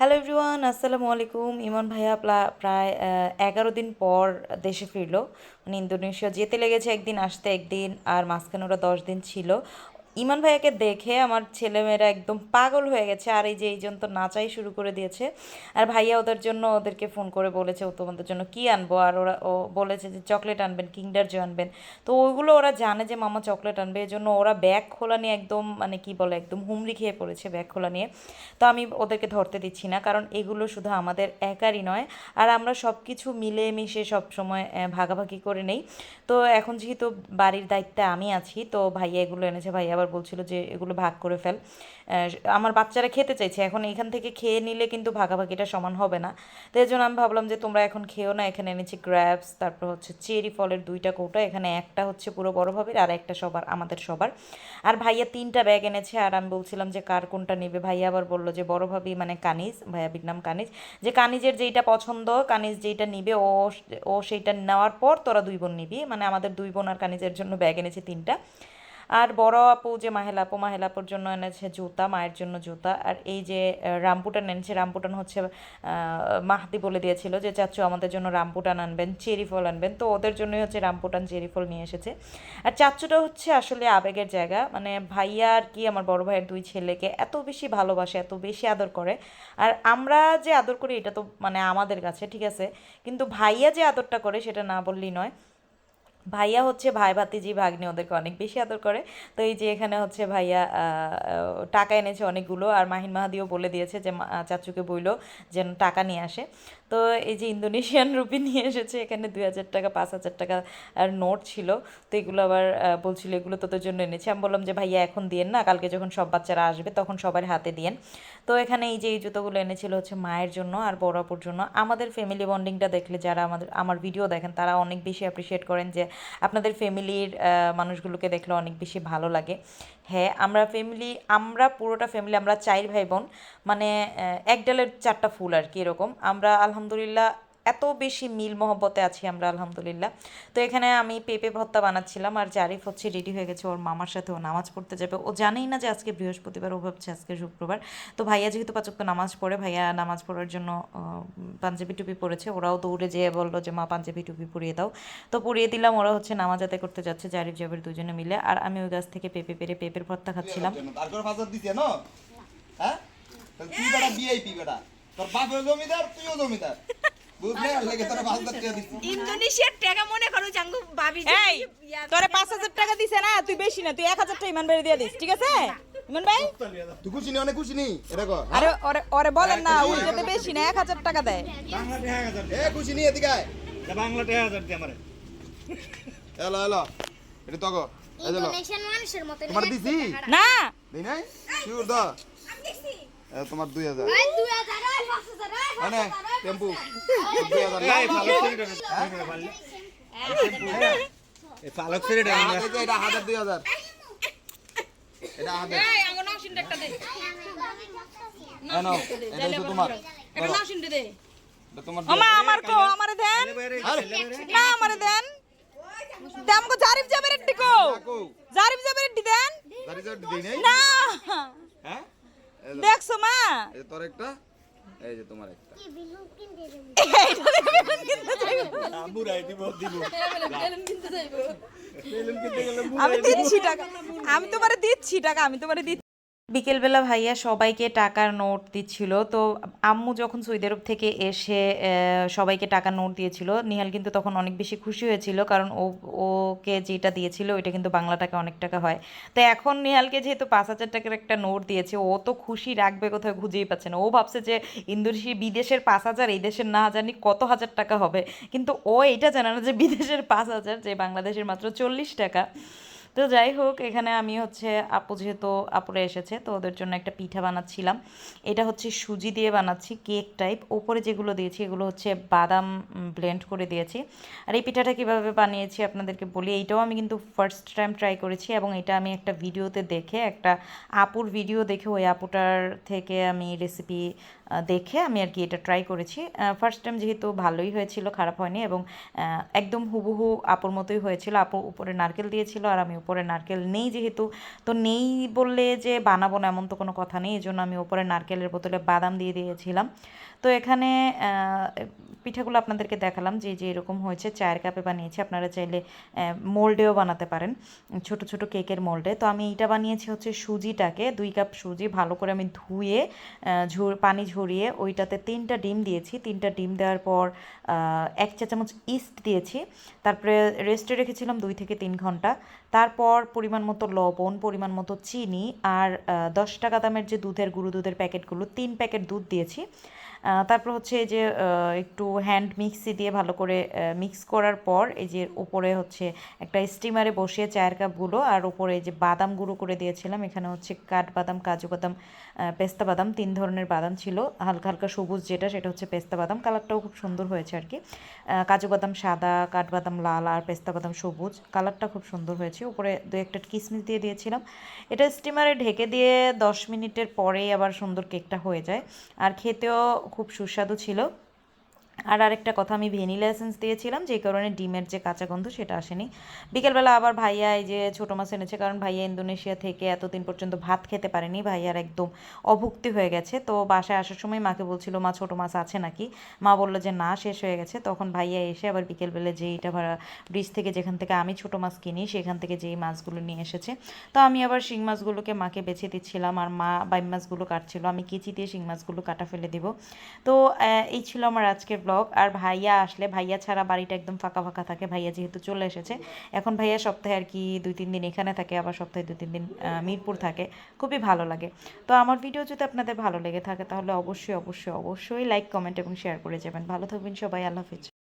Hello everyone আসসালামু আলাইকুম। ইমন ভাইয়া প্রায় এগারো দিন পর দেশে ফিরলো। মানে ইন্দোনেশিয়া যেতে লেগেছে একদিন, আসতে একদিন, আর মাঝখানে ওরা দশ দিন ছিল। ইমন ভাইয়াকে দেখে আমার ছেলেমেয়েরা একদম পাগল হয়ে গেছে, আর এই যে এইজন তো নাচাই শুরু করে দিয়েছে, আর ভাইয়া ওদের জন্য ওদেরকে ফোন করে বলেছে, ও তোমাদের জন্য কি আনব? আর ওরা, ও বলেছে যে, চকলেট আনবেন কিংডার জয় আনবেন। তো ওইগুলো ওরা জানে যে, মামা চকলেট আনবে। এই জন্য ওরা ব্যাগ খোলা নিয়ে একদম মানে কি বলে, একদম হুমড়ি খেয়ে পড়েছে ব্যাগ খোলা নিয়ে। তো আমি ওদেরকে ধরতে দিচ্ছি না, কারণ এগুলো শুধু আমাদের একারই নয়, আর আমরা সব কিছু মিলে মিশে সব সময় ভাগাভাগি করে নেই। তো এখন যেহেতু বাড়ির দায়িত্বে আমি আছি, তো ভাইয়া এগুলো এনেছে, ভাইয়া আবার বলছিল যে এগুলো ভাগ করে ফেল। আমার বাচ্চারা খেতে চাইছে, এখন এখান থেকে খেয়ে নিলে কিন্তু ভাগাভাগিটা সমান হবে না। তো এই জন্য আমি ভাবলাম যে তোমরা এখন খেও না, এখানে এনেছি গ্র্যাপস তারপর হচ্ছে চেরি ফলের দুইটা কৌটা, এখানে একটা হচ্ছে পুরো বড় ভাবির আর একটা সবার, আমাদের সবার। আর ভাইয়া তিনটা ব্যাগ এনেছে, আর আমি বলছিলাম যে কার কোনটা নেবে? ভাইয়া আবার বলল যে বড় ভাবি মানে কানিজ, ভাইয়া বিগ নাম কানিজ, যে কানিজের যেইটা পছন্দ, কানিজ যেইটা নিবে, ও ও সেইটা নেওয়ার পর তোরা দুই বোন নিবি। মানে আমাদের দুই বোন আর কানিজের জন্য ব্যাগ এনেছে তিনটা। আর বড় আপু যে মাহেলা আপু, মাহেলা আপুর জন্য এনেছে জুতা, মায়ের জন্য জুতা। আর এই যে রামপুটান এনেছে, রামপুটান হচ্ছে মাহাদি বলে দিয়েছিল যে, চাচু, আমাদের জন্য রামপুটান আনবেন, চেরি ফল আনবেন। তো ওদের জন্যই হচ্ছে রামপুটান চেরি ফল নিয়ে এসেছে। আর চাচুটা হচ্ছে আসলে আবেগের জায়গা। মানে ভাইয়া আর কি, আমার বড় ভাইয়ের দুই ছেলেকে এত বেশি ভালোবাসে, এত বেশি আদর করে। আর আমরা যে আদর করি, এটা তো মানে আমাদের কাছে, ঠিক আছে? কিন্তু ভাইয়া যে আদরটা করে, সেটা না বললেই নয়। ভাইয়া হচ্ছে ভাই ভাতিজি ভাগ্নে ওদেরকে অনেক বেশি আদর করে। তো এই যে এখানে হচ্ছে ভাইয়া টাকা এনেছে অনেকগুলো আর মাহিন মাহাদিও বলে দিয়েছে যে চাচুকে বইলো যেন টাকা নিয়ে আসে। তো এই যে ইন্দোনেশিয়ান রুপি নিয়ে এসেছে, এখানে দুই হাজার টাকা, পাঁচ হাজার টাকা আর নোট ছিল। তো এগুলো আবার বলছিল, এগুলো তোদের জন্য এনেছি। আমি বললাম যে, ভাইয়া, এখন দিয়েন না, কালকে যখন সব বাচ্চারা আসবে তখন সবার হাতে দিয়েন। তো এখানে এই যে এই জুতোগুলো এনেছিল হচ্ছে মায়ের জন্য আর বড় আপুর জন্য। আমাদের ফ্যামিলি বন্ডিংটা দেখলে যারা আমাদের, আমার ভিডিও দেখেন, তারা অনেক বেশি অ্যাপ্রিসিয়েট করেন যে আপনাদের ফ্যামিলির মানুষগুলোকে দেখলে অনেক বেশি ভালো লাগে। হ্যাঁ আমরা ফ্যামিলি আমরা পুরোটা ফ্যামিলি আমরা চার ভাই বোন মানে এক ডালের চারটা ফুল আর কি এরকম। আমরা আলহামদুলিল্লাহ এত বেশি মিল মহব্বতে আছি আমরা, আলহামদুলিল্লাহ। তো এখানে আমি পেঁপে ভর্তা বানাচ্ছিলাম আর জারিফ হচ্ছে রেডি হয়ে গেছে, ওর মামার সাথে ও নামাজ পড়তে যাবে। ও জানেই না যে আজকে বৃহস্পতিবার, ও ভাবছে আজকে শুক্রবার। তো ভাইয়া যেহেতু পাচক নামাজ পড়ে, ভাইয়া নামাজ পড়ার জন্য পাঞ্জাবি টুপি পরেছে। ওরাও দৌড়ে যেয়ে বলল যে, মা, পাঞ্জাবি টুপি পরিয়ে দাও। তো পরিয়ে দিলাম, ওরা হচ্ছে নামাজ আদায় করতে যাচ্ছে, জারিফ, জাবের দুজনে মিলে। আর আমি ওই গাছ থেকে পেঁপে পেরে পেঁপের ভর্তা খাচ্ছিলাম। হ্যাঁ? তোর জমিদার, তুইও জমিদার। টাকা ইন্দোনেশিয়ার টাকা মনে করো জাঙ্গু ভাবি এই তোরে পাঁচ হাজার টাকা দিছে না তুই বেশি না তুই এক হাজার টাকা ইমান দিয়ে দিস ঠিক আছে? ইমান ভাই? তুই খুশি নি অনেক খুশি নি? এটা আরে ওরে ওরে বলেন না উল্টাতে বেশি না এক হাজার টাকা দেয়। এ খুশি নি এদিকে আয়। বাংলা টাকা হাজার আমারে। এলো এলো এটা তো গো ইন্দোনেশিয়ান মানুষের মতো তোমার দিছি? না। দেই নাই? শিওর দা এ তোমার দুই হাজার। ভাই 2000 ভাই 5000 মানে টেম্পু দুই হাজার এই ফালক সিরিটা সিরিটা পারলে এই ফালক সিরিটা এই যে এটা হাজার দুই হাজার এটা হাজার এই আঙ্গো নাও সিন একটা দে এ নাও এটা হচ্ছে তোমার একটা নাও সিন দে এটা তোমার ওমা আমার কো আমারে দেন না আমারে দেন দাম জারিফ যাবে রেডি কো কাকু জারিফ যাবে রেডি দেন দাড়ি দাড়ি দেই নাই না হ্যাঁ দেখছ মা তোর একটা এই যে তোমার একটা। আমি দিচ্ছি টাকা। আমি তোমারে দিচ্ছি টাকা আমি তোমারে দিচ্ছি বিকেলবেলা ভাইয়া সবাইকে টাকার নোট দিচ্ছিল। তো আম্মু যখন সৌদি আরব থেকে এসে সবাইকে টাকার নোট দিয়েছিল, নিহাল কিন্তু তখন অনেক বেশি খুশি হয়েছিল কারণ ও, ওকে যেটা দিয়েছিল ওইটা কিন্তু বাংলা টাকা অনেক টাকা হয়। তো এখন নিহালকে যেহেতু পাঁচ হাজার টাকার একটা নোট দিয়েছে, ও তো খুশি রাখবে কোথাও খুঁজেই পাচ্ছে না। ও ভাবছে যে ইন্দোনেশিয়া, বিদেশের পাঁচ হাজার, এই দেশের না জানি কত হাজার টাকা হবে। কিন্তু ও এটা জানে না যে বিদেশের পাঁচ হাজার, যে বাংলাদেশের মাত্র চল্লিশ টাকা। তো যাই হোক, এখানে আমি হচ্ছে আপু যেহেতু আপুরে এসেছে, তো ওদের জন্য একটা পিঠা বানাচ্ছিলাম। এটা হচ্ছে সুজি দিয়ে বানাচ্ছি, কেক টাইপ। ওপরে যেগুলো দিয়েছি, এগুলো হচ্ছে বাদাম ব্লেন্ড করে দিয়েছি। আর এই পিঠাটা কীভাবে বানিয়েছি আপনাদেরকে বলি, এইটাও আমি কিন্তু ফার্স্ট টাইম ট্রাই করেছি এবং এটা আমি একটা ভিডিওতে দেখে, একটা আপুর ভিডিও দেখে ওই আপুটার থেকে আমি রেসিপি দেখে আমি আর কি এটা ট্রাই করেছি। ফার্স্ট টাইম যেহেতু ভালোই হয়েছিল, খারাপ হয়নি এবং একদম হুবহু আপুর মতোই হয়েছিল। আপু উপরে নারকেল দিয়েছিল আর আমি উপরে নারকেল নেই যেহেতু। তো নেই বললে যে বানাবো না এমন তো কোনো কথা নেই, এই জন্য আমি উপরে নারকেলের বোতলে বাদাম দিয়ে দিয়েছিলাম। তো এখানে পিঠাগুলো আপনাদেরকে দেখালাম যে যে এরকম হয়েছে, চায়ের কাপে বানিয়েছি, আপনারা চাইলে মোল্ডেও বানাতে পারেন, ছোট ছোট কেকের মোল্ডে। তো আমি এইটা বানিয়েছি হচ্ছে সুজিটাকে, দুই কাপ সুজি ভালো করে আমি ধুয়ে ঝর পানি ঝরিয়ে ওইটাতে তিনটা ডিম দিয়েছি। তিনটা ডিম দেওয়ার পর এক চা চামচ ইস্ট দিয়েছি। তারপরে রেস্টে রেখেছিলাম দুই থেকে তিন ঘণ্টা। তারপর পরিমাণ মতো লবণ, পরিমাণ মতো চিনি আর দশ টাকা দামের যে দুধের, গুঁড়ো দুধের প্যাকেটগুলো, তিন প্যাকেট দুধ দিয়েছি। তারপর হচ্ছে এই যে একটু হ্যান্ড মিক্সি দিয়ে ভালো করে মিক্স করার পর এই যে উপরে হচ্ছে একটা স্টিমারে বসিয়ে চায়ের কাপগুলো আর উপরে এই যে বাদাম গুঁড়ো করে দিয়েছিলাম। এখানে হচ্ছে কাঠবাদাম কাজু বাদাম পেস্তা বাদাম, তিন ধরনের বাদাম ছিল। হালকা হালকা সবুজ যেটা, সেটা হচ্ছে পেস্তা বাদাম। কালারটাও খুব সুন্দর হয়েছে আর কি। কাজু বাদাম সাদা কাঠবাদাম লাল আর পেস্তা বাদাম সবুজ। কালারটা খুব সুন্দর হয়েছে। উপরে দু একটা কিসমিস দিয়ে দিয়েছিলাম। এটা স্টিমারে ঢেকে দিয়ে দশ মিনিটের পরেই আবার সুন্দর কেকটা হয়ে যায়। আর খেতেও খুব সুস্বাদু ছিল। আর আরেকটা কথা আমি ভ্যানিলা এসেন্স দিয়েছিলাম, যে কারণে ডিমের যে কাঁচা গন্ধ সেটা আসেনি। বিকেলবেলা আবার ভাইয়া এই যে ছোটো মাছ এনেছে, কারণ ভাইয়া ইন্দোনেশিয়া থেকে এতদিন পর্যন্ত ভাত খেতে পারেনি, ভাইয়ার একদম অভুক্তি হয়ে গেছে। তো বাসায় আসার সময় মাকে বলছিল, মা, ছোটো মাছ আছে নাকি? মা বলল যে, না, শেষ হয়ে গেছে। তখন ভাইয়া এসে আবার বিকেলবেলা যে এটা ভাড়া ব্রিজ থেকে যেখান থেকে আমি ছোটো মাছ কিনি, সেখান থেকে যেই মাছগুলো নিয়ে এসেছে। তো আমি আবার শিং মাছগুলোকে মাকে বেছে দিচ্ছিলাম, আর মা বাইম মাছগুলো কাটছিল। আমি কেচি দিয়ে শিং মাছগুলো কাটা ফেলে দিব। তো এই ছিল আমার আজকের ব্লগ, আর ভাইয়া আসলে, ভাইয়া ছাড়া বাড়িটা একদম ফাঁকা ফাঁকা থাকে। ভাইয়া যেহেতু চলে এসেছে, এখন ভাইয়া সপ্তাহে আর কি দুই তিন দিন এখানে থাকে, আবার সপ্তাহে দুই তিন দিন মিরপুর থাকে। খুবই ভালো লাগে। তো আমার ভিডিও যদি আপনাদের ভালো লেগে থাকে, তাহলে অবশ্যই অবশ্যই অবশ্যই লাইক কমেন্ট এবং শেয়ার করে যাবেন। ভালো থাকবেন সবাই, আল্লাহ হাফিজ।